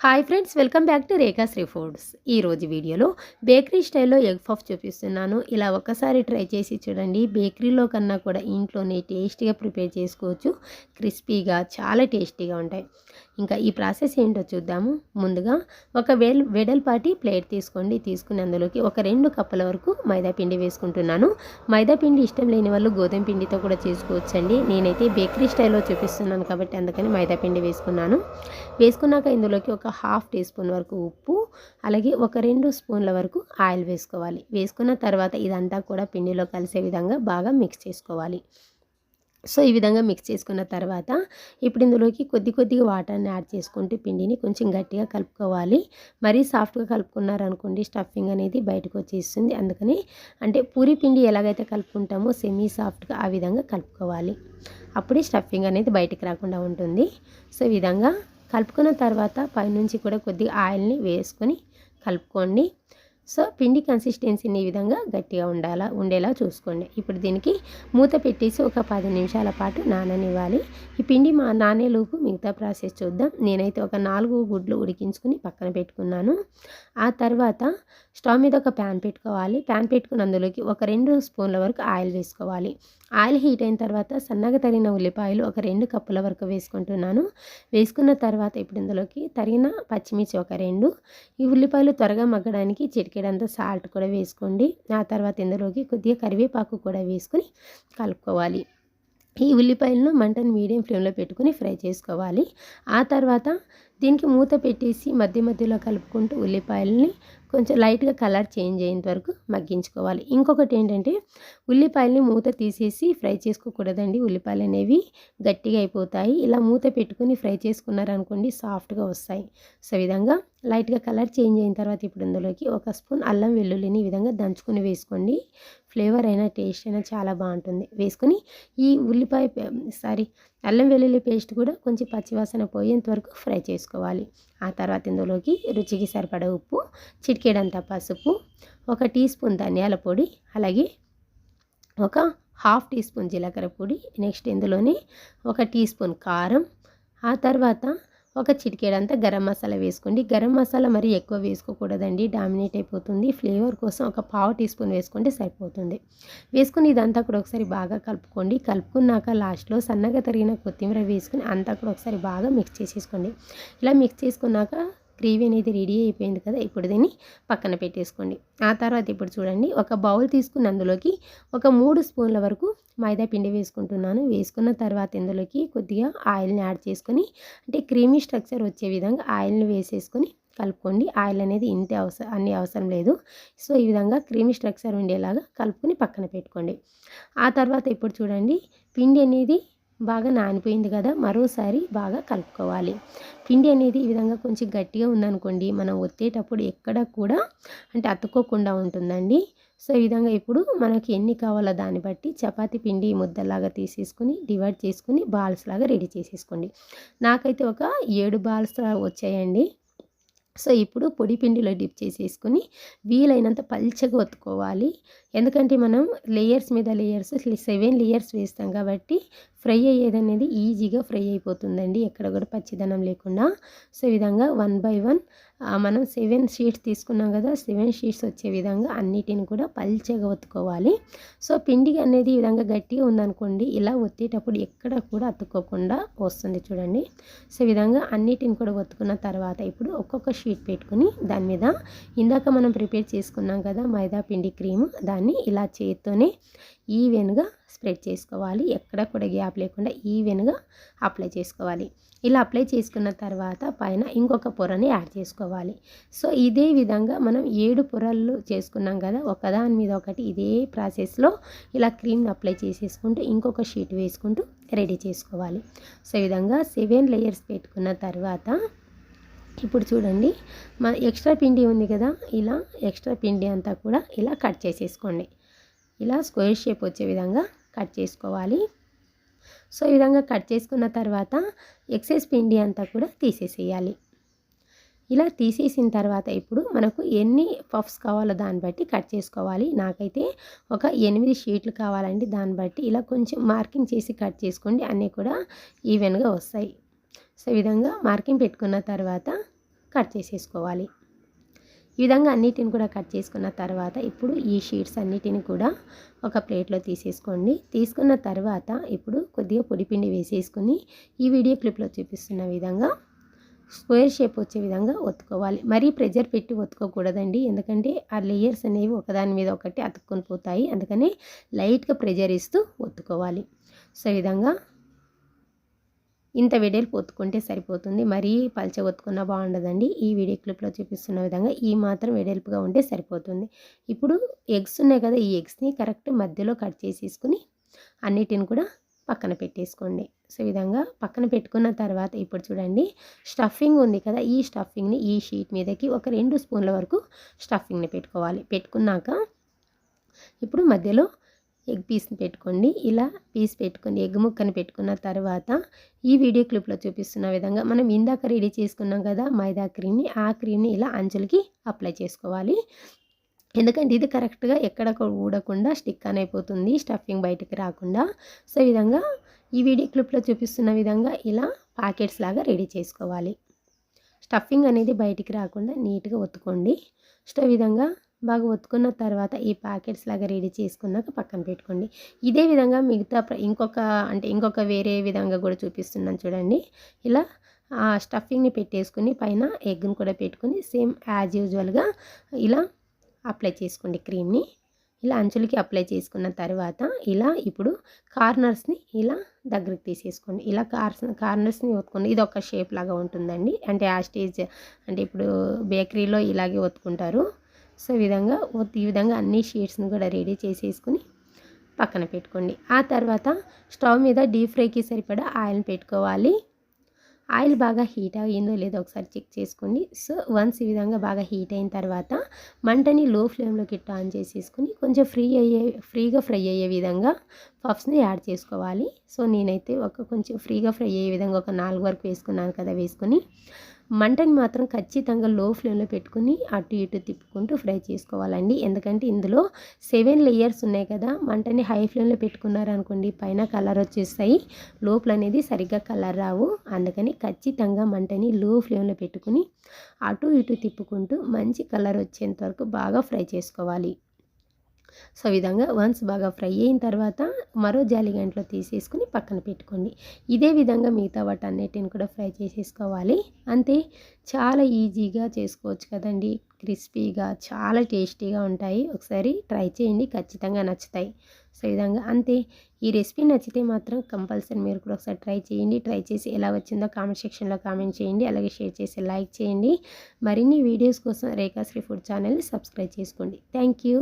Hi friends welcome back to Rekha Shri foods ఈరోజు వీడియోలో bakery స్టైల్లో ఎగ్ పఫ్ చూపిస్తున్నాను. ఇలా ఒక్కసారి ట్రై చేసి చూడండి. బేకరీలో కన్నా కూడా ఇంట్లోనే టేస్టీగా ప్రిపేర్ చేసుకోవచ్చు. క్రిస్పీగా చాలా టేస్టీగా ఉంటాయి. ఇంకా ఈ ప్రాసెస్ ఏంటో చూద్దాము. ముందుగా ఒక వెల్ వెడల్పాటి ప్లేట్ తీసుకోండి. తీసుకుని అందులోకి ఒక రెండు కప్పుల వరకు మైదా పిండి వేసుకుంటున్నాను. మైదా పిండి ఇష్టం లేని వాళ్ళు గోధుమ పిండితో కూడా చేసుకోవచ్చండి. నేనైతే బేకరీ స్టైల్లో చూపిస్తున్నాను కాబట్టి అందుకని మైదా పిండి వేసుకున్నాను. వేసుకున్నాక ఇందులోకి ఒక హాఫ్ టీ స్పూన్ వరకు ఉప్పు అలాగే ఒక రెండు స్పూన్ల వరకు ఆయిల్ వేసుకోవాలి. వేసుకున్న తర్వాత ఇదంతా కూడా పిండిలో కలిసే విధంగా బాగా మిక్స్ చేసుకోవాలి. సో ఈ విధంగా మిక్స్ చేసుకున్న తర్వాత ఇప్పుడు ఇందులోకి కొద్ది కొద్దిగా వాటర్ని యాడ్ చేసుకుంటూ పిండిని కొంచెం గట్టిగా కలుపుకోవాలి. మరీ సాఫ్ట్గా కలుపుకున్నారనుకోండి స్టఫింగ్ అనేది బయటకు వచ్చేస్తుంది. అందుకని అంటే పూరి పిండి ఎలాగైతే కలుపుకుంటామో సెమీ సాఫ్ట్గా ఆ విధంగా కలుపుకోవాలి. అప్పుడే స్టఫింగ్ అనేది బయటకు రాకుండా ఉంటుంది. సో ఈ విధంగా కలుపుకున్న తర్వాత పైనుంచి కూడా కొద్దిగా ఆయిల్ని వేసుకొని కలుపుకోండి. సో పిండి కన్సిస్టెన్సీని ఈ విధంగా గట్టిగా ఉండాలా ఉండేలా చూసుకోండి. ఇప్పుడు దీనికి మూత పెట్టేసి ఒక పది నిమిషాల పాటు నాననివ్వాలి. ఈ పిండి మా నానేలోపు మిగతా ప్రాసెస్ చూద్దాం. నేనైతే ఒక నాలుగు గుడ్లు ఉడికించుకుని పక్కన పెట్టుకున్నాను. ఆ తర్వాత స్టవ్ మీద ఒక ప్యాన్ పెట్టుకోవాలి. ప్యాన్ పెట్టుకుని అందులోకి ఒక రెండు స్పూన్ల వరకు ఆయిల్ వేసుకోవాలి. ఆయిల్ హీట్ అయిన తర్వాత సన్నగా తరిగిన ఉల్లిపాయలు ఒక రెండు కప్పుల వరకు వేసుకుంటున్నాను. వేసుకున్న తర్వాత ఇప్పుడు ఇందులోకి తరిగిన పచ్చిమిర్చి ఒక రెండు. ఈ ఉల్లిపాయలు త్వరగా మగ్గడానికి చిటికెడంత సాల్ట్ కూడా వేసుకోండి. ఆ తర్వాత ఇందులోకి కొద్దిగా కరివేపాకు కూడా వేసుకొని కలుపుకోవాలి. ఈ ఉల్లిపాయలను మంటను మీడియం ఫ్లేమ్లో పెట్టుకుని ఫ్రై చేసుకోవాలి. ఆ తర్వాత దీనికి మూత పెట్టేసి మధ్య మధ్యలో కలుపుకుంటూ ఉల్లిపాయలని కొంచెం లైట్గా కలర్ చేంజ్ అయ్యేంత వరకు మగ్గించుకోవాలి. ఇంకొకటి ఏంటంటే ఉల్లిపాయలని మూత తీసేసి ఫ్రై చేసుకోకూడదండి. ఉల్లిపాయలు అనేవి గట్టిగా అయిపోతాయి. ఇలా మూత పెట్టుకుని ఫ్రై చేసుకున్నారనుకోండి సాఫ్ట్గా వస్తాయి. సో విధంగా లైట్గా కలర్ చేంజ్ అయిన తర్వాత ఇప్పుడు ఇందులోకి ఒక స్పూన్ అల్లం వెల్లుల్లిని ఈ విధంగా దంచుకుని వేసుకోండి. ఫ్లేవర్ అయినా టేస్ట్ అయినా చాలా బాగుంటుంది. వేసుకొని ఈ ఉల్లిపాయ సారీ అల్లం వెల్లుల్లి పేస్ట్ కూడా కొంచెం పచ్చివాసన పోయేంత వరకు ఫ్రై చేసుకోవాలి. ఆ తర్వాత ఇందులోకి రుచికి సరిపడ ఉప్పు చిటికేడంత పసుపు ఒక టీ స్పూన్ ధనియాల పొడి అలాగే ఒక హాఫ్ టీ స్పూన్ జీలకర్ర పొడి నెక్స్ట్ ఇందులోని ఒక టీ స్పూన్ కారం ఆ తర్వాత ఒక చిటికేడంతా గరం మసాలా వేసుకోండి. గరం మసాలా మరి ఎక్కువ వేసుకోకూడదండి. డామినేట్ అయిపోతుంది. ఫ్లేవర్ కోసం ఒక పావు టీ స్పూన్ వేసుకుంటే సరిపోతుంది. వేసుకుని ఇదంతా కూడా ఒకసారి బాగా కలుపుకోండి. కలుపుకున్నాక లాస్ట్లో సన్నగా తరిగిన కొత్తిమీర వేసుకుని అంతా కూడా ఒకసారి బాగా మిక్స్ చేసేసుకోండి. ఇలా మిక్స్ చేసుకున్నాక గ్రేవీ అనేది రెడీ అయిపోయింది కదా ఇప్పుడు దీన్ని పక్కన పెట్టేసుకోండి. ఆ తర్వాత ఇప్పుడు చూడండి ఒక బౌల్ తీసుకుని అందులోకి ఒక మూడు స్పూన్ల వరకు మైదా పిండి వేసుకుంటున్నాను. వేసుకున్న తర్వాత ఇందులోకి కొద్దిగా ఆయిల్ని యాడ్ చేసుకొని అంటే క్రీమీ స్ట్రక్చర్ వచ్చే విధంగా ఆయిల్ని వేసేసుకొని కలుపుకోండి. ఆయిల్ అనేది ఇంతే అవసరం అన్ని అవసరం లేదు. సో ఈ విధంగా క్రీమీ స్ట్రక్చర్ ఉండేలాగా కలుపుకొని పక్కన పెట్టుకోండి. ఆ తర్వాత ఇప్పుడు చూడండి పిండి అనేది బాగా నానిపోయింది కదా మరోసారి బాగా కలుపుకోవాలి. పిండి అనేది ఈ విధంగా కొంచెం గట్టిగా ఉందనుకోండి మనం ఒత్తేటప్పుడు ఎక్కడ కూడా అంటే అతుక్కోకుండా ఉంటుందండి. సో ఈ విధంగా ఇప్పుడు మనకి ఎన్ని కావాలో దాన్ని బట్టి చపాతీ పిండి ముద్దలాగా తీసేసుకుని డివైడ్ చేసుకుని బాల్స్ లాగా రెడీ చేసేసుకోండి. నాకైతే ఒక ఏడు బాల్స్ వచ్చాయండి. సో ఇప్పుడు పొడి పిండిలో డిప్ చేసేసుకుని వీలైనంత పల్చగా ఒత్తుకోవాలి. ఎందుకంటే మనం లేయర్స్ మీద లేయర్స్ సెవెన్ లేయర్స్ వేస్తాం కాబట్టి ఫ్రై అయ్యేది అనేది ఈజీగా ఫ్రై అయిపోతుందండి. ఎక్కడ కూడా పచ్చిదనం లేకుండా. సో ఈ విధంగా వన్ బై వన్ మనం సెవెన్ షీట్స్ తీసుకున్నాం కదా సెవెన్ షీట్స్ వచ్చే విధంగా అన్నిటిని కూడా పల్చగా ఒత్తుకోవాలి. సో పిండి అనేది ఈ విధంగా గట్టిగా ఉందనుకోండి ఇలా ఒత్తేటప్పుడు ఎక్కడ కూడా అతుక్కోకుండా వస్తుంది చూడండి. సో ఈ విధంగా అన్నిటిని కూడా ఒత్తుకున్న తర్వాత ఇప్పుడు ఒక్కొక్క షీట్ పెట్టుకుని దాని మీద ఇందాక మనం ప్రిపేర్ చేసుకున్నాం కదా మైదా పిండి క్రీమ్ దాన్ని ఇలా చేతితోనే ఈవెన్గా స్ప్రెడ్ చేసుకోవాలి. ఎక్కడ కూడా గ్యాప్ లేకుండా ఈవెన్గా అప్లై చేసుకోవాలి. ఇలా అప్లై చేసుకున్న తర్వాత పైన ఇంకొక పొరని యాడ్ చేసుకోవాలి. సో ఇదే విధంగా మనం ఏడు పొరలు చేసుకున్నాం కదా ఒకదాని మీద ఒకటి ఇదే ప్రాసెస్లో ఇలా క్రీమ్ని అప్లై చేసేసుకుంటూ ఇంకొక షీట్ వేసుకుంటూ రెడీ చేసుకోవాలి. సో ఈ విధంగా సెవెన్ లేయర్స్ పెట్టుకున్న తర్వాత ఇప్పుడు చూడండి మా ఎక్స్ట్రా పిండి ఉంది కదా ఇలా ఎక్స్ట్రా పిండి అంతా కూడా ఇలా కట్ చేసేసుకోండి. ఇలా స్క్వేర్ షేప్ వచ్చే విధంగా కట్ చేసుకోవాలి. సో ఈ విధంగా కట్ చేసుకున్న తర్వాత ఎక్సెస్ పిండి అంతా కూడా తీసేసేయాలి. ఇలా తీసేసిన తర్వాత ఇప్పుడు మనకు ఎన్ని పఫ్స్ కావాలో దాన్ని బట్టి కట్ చేసుకోవాలి. నాకైతే ఒక ఎనిమిది షీట్లు కావాలండి దాన్ని బట్టి. ఇలా కొంచెం మార్కింగ్ చేసి కట్ చేసుకోండి. అన్నీ కూడా ఈవెన్గా వస్తాయి. సో ఈ విధంగా మార్కింగ్ పెట్టుకున్న తర్వాత కట్ చేసేసుకోవాలి. ఈ విధంగా అన్నిటిని కూడా కట్ చేసుకున్న తర్వాత ఇప్పుడు ఈ షీట్స్ అన్నిటిని కూడా ఒక ప్లేట్లో తీసేసుకోండి. తీసుకున్న తర్వాత ఇప్పుడు కొద్దిగా పొడిపిండి వేసేసుకుని ఈ వీడియో క్లిప్లో చూపిస్తున్న విధంగా స్క్వేర్ షేప్ వచ్చే విధంగా ఒత్తుకోవాలి. మరీ ప్రెజర్ పెట్టి ఒత్తుకోకూడదండి. ఎందుకంటే ఆ లేయర్స్ అనేవి ఒకదాని మీద ఒకటి అతుక్కొని పోతాయి. అందుకని లైట్గా ప్రెజర్ ఇస్తూ ఒత్తుకోవాలి. సో విధంగా ఇంత వెడల్పు ఒత్తుకుంటే సరిపోతుంది. మరీ పల్చ ఒత్తుకున్నా బాగుండదండి. ఈ వీడియో క్లిప్లో చూపిస్తున్న విధంగా ఈ మాత్రం వెడల్పుగా ఉంటే సరిపోతుంది. ఇప్పుడు ఎగ్స్ ఉన్నాయి కదా ఈ ఎగ్స్ని కరెక్ట్ మధ్యలో కట్ చేసేసుకుని అన్నిటిని కూడా పక్కన పెట్టేసుకోండి. సో విధంగా పక్కన పెట్టుకున్న తర్వాత ఇప్పుడు చూడండి స్టఫింగ్ ఉంది కదా ఈ స్టఫింగ్ని ఈ షీట్ మీదకి ఒక రెండు స్పూన్ల వరకు స్టఫింగ్ని పెట్టుకోవాలి. పెట్టుకున్నాక ఇప్పుడు మధ్యలో ఎగ్ పీస్ని పెట్టుకోండి. ఇలా పీస్ పెట్టుకొని ఎగ్ ముక్కని పెట్టుకున్న తర్వాత ఈ వీడియో క్లిప్లో చూపిస్తున్న విధంగా మనం ఇందాక రెడీ చేసుకున్నాం కదా మైదా క్రీమ్ని ఆ క్రీమ్ని ఇలా అంచులకి అప్లై చేసుకోవాలి. ఎందుకంటే ఇది కరెక్ట్గా ఎక్కడ ఊడకుండా స్టిక్ అని అయిపోతుంది స్టఫింగ్ బయటకు రాకుండా. సో ఈ విధంగా ఈ వీడియో క్లిప్లో చూపిస్తున్న విధంగా ఇలా ప్యాకెట్స్ లాగా రెడీ చేసుకోవాలి. స్టఫింగ్ అనేది బయటికి రాకుండా నీట్గా ఒత్తుకోండి. సో విధంగా బాగా ఒత్తుకున్న తర్వాత ఈ ప్యాకెట్స్ లాగా రెడీ చేసుకున్నాక పక్కన పెట్టుకోండి. ఇదే విధంగా మిగతా ఇంకొక అంటే ఇంకొక వేరే విధంగా కూడా చూపిస్తున్నాను చూడండి. ఇలా ఆ స్టఫింగ్ని పెట్టేసుకుని పైన ఎగ్ని కూడా పెట్టుకుని సేమ్ యాజ్ యూజువల్గా ఇలా అప్లై చేసుకోండి క్రీమ్ని. ఇలా అంచులకి అప్లై చేసుకున్న తర్వాత ఇలా ఇప్పుడు కార్నర్స్ని ఇలా దగ్గరికి తీసేసుకోండి. ఇలా కార్స్ కార్నర్స్ని ఒత్తుకోండి. ఇది ఒక షేప్ లాగా ఉంటుందండి. అంటే ఆ స్టేజ్ అంటే ఇప్పుడు బేకరీలో ఇలాగే ఒత్తుకుంటారు. సో ఈ విధంగా ఈ విధంగా అన్ని షీట్స్ని కూడా రెడీ చేసేసుకుని పక్కన పెట్టుకోండి. ఆ తర్వాత స్టవ్ మీద డీప్ ఫ్రైకి సరిపడా ఆయిల్ని పెట్టుకోవాలి. ఆయిల్ బాగా హీట్ అయ్యిందో లేదో ఒకసారి చెక్ చేసుకోండి. సో వన్స్ ఈ విధంగా బాగా హీట్ అయిన తర్వాత మంటని లో ఫ్లేమ్లోకి ఆన్ చేసేసుకుని కొంచెం ఫ్రీ అయ్యే ఫ్రీగా ఫ్రై అయ్యే విధంగా పఫ్స్ని యాడ్ చేసుకోవాలి. సో నేనైతే ఒక కొంచెం ఫ్రీగా ఫ్రై అయ్యే విధంగా ఒక నాలుగు వరకు వేసుకున్నాను కదా వేసుకుని మంటని మాత్రం ఖచ్చితంగా లో ఫ్లేమ్లో పెట్టుకుని అటు ఇటు తిప్పుకుంటూ ఫ్రై చేసుకోవాలండి. ఎందుకంటే ఇందులో సెవెన్ లేయర్స్ ఉన్నాయి కదా మంటని హై ఫ్లేమ్లో పెట్టుకున్నారనుకోండి పైన కలర్ వచ్చేస్తాయి. లోపల అనేది సరిగ్గా కలర్ రావు. అందుకని ఖచ్చితంగా మంటని లో ఫ్లేమ్లో పెట్టుకుని అటు ఇటు తిప్పుకుంటూ మంచి కలర్ వచ్చేంత వరకు బాగా ఫ్రై చేసుకోవాలి. సో విధంగా వన్స్ బాగా ఫ్రై అయిన తర్వాత మరో జాలిగంటలో తీసేసుకుని పక్కన పెట్టుకోండి. ఇదే విధంగా మిగతా వాటన్నిటిని కూడా ఫ్రై చేసేసుకోవాలి. అంతే చాలా ఈజీగా చేసుకోవచ్చు కదండి. క్రిస్పీగా చాలా టేస్టీగా ఉంటాయి. ఒకసారి ట్రై చేయండి ఖచ్చితంగా నచ్చుతాయి. సో విధంగా అంతే. ఈ రెసిపీ నచ్చితే మాత్రం కంపల్సరీ మీరు కూడా ఒకసారి ట్రై చేయండి. ట్రై చేసి ఎలా వచ్చిందో కామెంట్ సెక్షన్లో కామెంట్ చేయండి. అలాగే షేర్ చేసి లైక్ చేయండి. మరిన్ని వీడియోస్ కోసం రేఖాశ్రీ ఫుడ్ ఛానల్ని సబ్స్క్రైబ్ చేసుకోండి. Thank you.